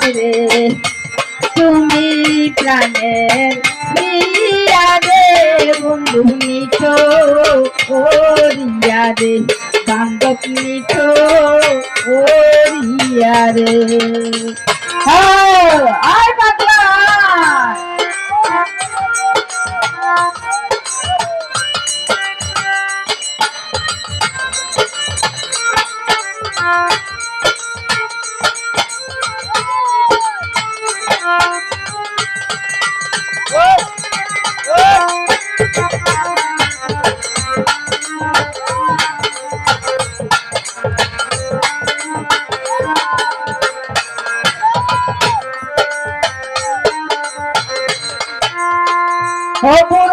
দিবে তুমি প্রাণের দিয়া দে বন্ধু মিঠো, ও রিয়া দে বান্ধব মিঠো, ও রিয়া রে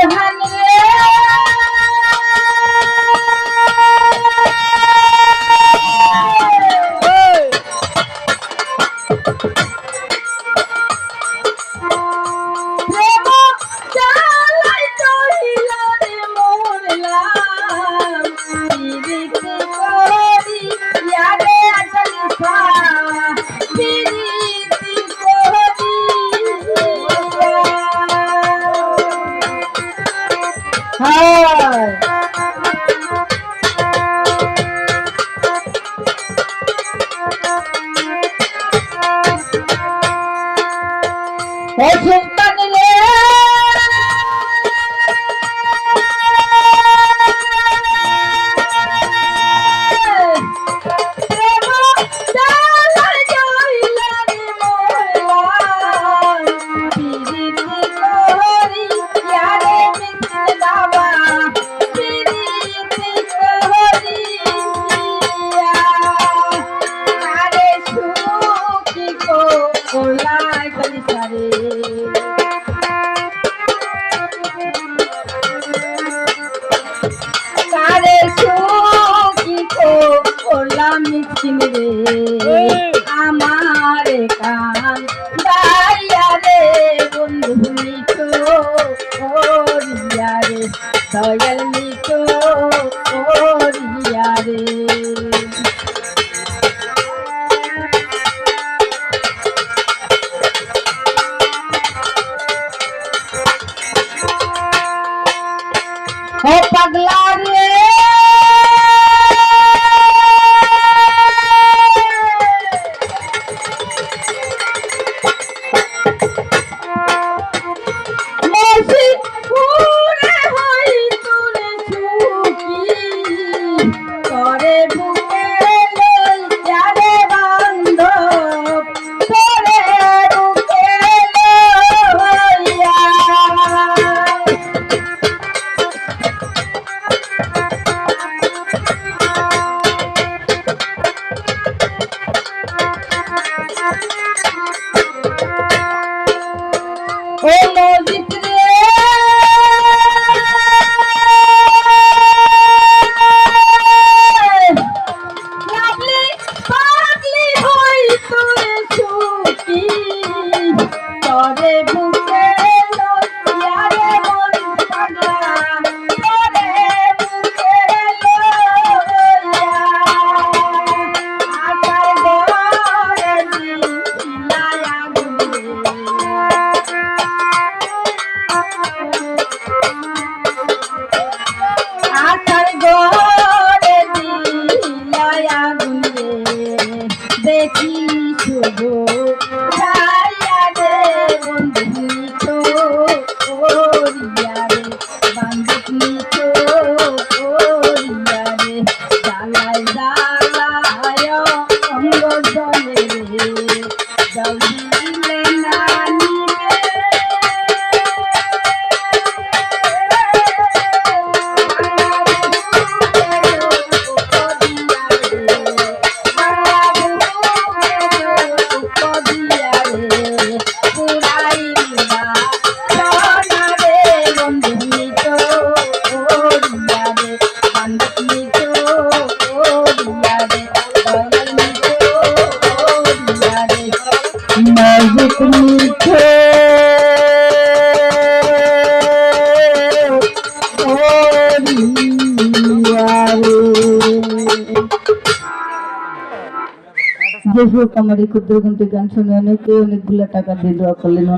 ভালো 我要听 So I really need в হোক আমার ক্ষুদ্র গান শুনে অনেকে অনেকগুলো টাকা দিয়ে দোয়া করলেন।